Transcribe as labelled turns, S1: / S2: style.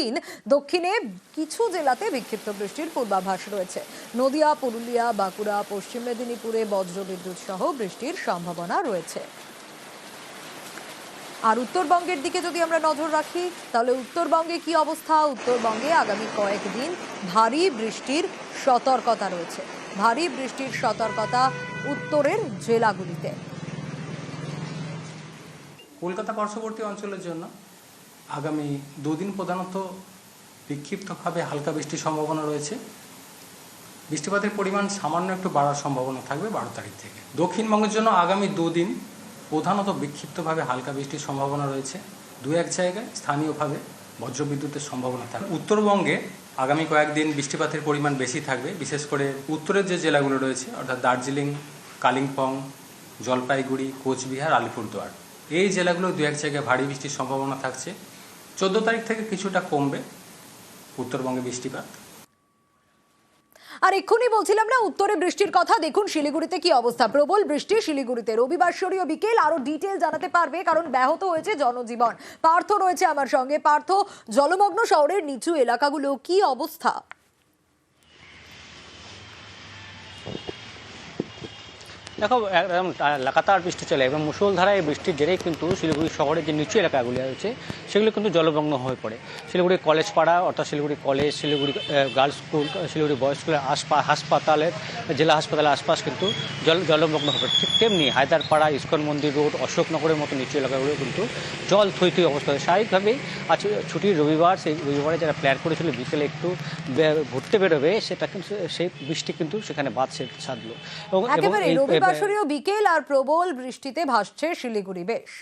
S1: দিন দক্ষিণে কিছু জেলাতে বিক্ষিপ্ত বৃষ্টির পূর্বাভাস রয়েছে। নদিয়া, পুরুলিয়া, বাঁকুড়া, পশ্চিম মেদিনীপুরে বজ্রবিদ্যুৎ সহ বৃষ্টির সম্ভাবনা রয়েছে। আর উত্তরবঙ্গের দিকে যদি আমরা নজর রাখি, তাহলে উত্তরবঙ্গে কি অবস্থা? উত্তরবঙ্গে আগামী কয়েকদিন ভারী বৃষ্টির সতর্কতা রয়েছে। ভারী বৃষ্টির সতর্কতা উত্তরের জেলাগুলিতে।
S2: কলকাতা পার্শ্ববর্তী অঞ্চলের জন্য আগামী দুদিন প্রধানত বিক্ষিপ্তভাবে হালকা বৃষ্টির সম্ভাবনা রয়েছে। বৃষ্টিপাতের পরিমাণ সামান্য একটু বাড়ার সম্ভাবনা থাকবে বারো তারিখ থেকে। দক্ষিণবঙ্গের জন্য আগামী দুদিন প্রধানত বিক্ষিপ্তভাবে হালকা বৃষ্টির সম্ভাবনা রয়েছে। দু এক জায়গায় স্থানীয়ভাবে বজ্রবিদ্যুতের সম্ভাবনা থাকবে। উত্তরবঙ্গে আগামী কয়েকদিন বৃষ্টিপাতের পরিমাণ বেশি থাকবে। বিশেষ করে উত্তরের যে জেলাগুলো রয়েছে, অর্থাৎ দার্জিলিং, কালিম্পং, জলপাইগুড়ি, কোচবিহার, আলিপুরদুয়ার, এই জেলাগুলো দু এক জায়গায় ভারী বৃষ্টির সম্ভাবনা থাকছে। চোদ্দ তারিখ থেকে কিছুটা কমবে উত্তরবঙ্গে বৃষ্টিপাত।
S1: আর এক্ষুনি বলছিলাম না, উত্তরে বৃষ্টির কথা। দেখুন, শিলিগুড়িতে কি অবস্থা? প্রবল বৃষ্টি শিলিগুড়িতে। রবিবার বিকেল আরও ডিটেল জানাতে পারবে, কারণ ব্যাহত হয়েছে জনজীবন। পার্থ রয়েছে আমার সঙ্গে। পার্থ, জলমগ্ন শহরের নিচু এলাকাগুলো কি অবস্থা?
S3: দেখো, একদম লাগাতার বৃষ্টি চলে এবং মুসলধারায় বৃষ্টির জেরেই কিন্তু শিলিগুড়ি শহরের যে নিচু এলাকাগুলি আছে সেগুলো কিন্তু জলমগ্ন হয়ে পড়ে। শিলিগুড়ি কলেজ পাড়া অর্থাৎ Siliguri college, Siliguri girls school Siliguri boys স্কুলের হাসপাতালের জেলা হাসপাতালের আশপাশ কিন্তু জল জলমগ্ন পড়ে ঠিক তেমনি হায়দারপাড়া ইস্কন মন্দির রোড অশোকনগরের মতো নিচু এলাকাগুলো কিন্তু জল থই থই অবস্থা হয় স্বাভাবিকভাবেই আজ ছুটির রবিবার সেই রবিবারে যারা প্ল্যান করেছিল বিকেলে একটু ঘুরতে বেরোবে সেটা কিন্তু সেই বৃষ্টি কিন্তু সেখানে বাদ সাধলো। এবং
S1: রবিবার বিকেল আর প্রবল বৃষ্টিতে ভাসছে শিলিগুড়ি বেশ।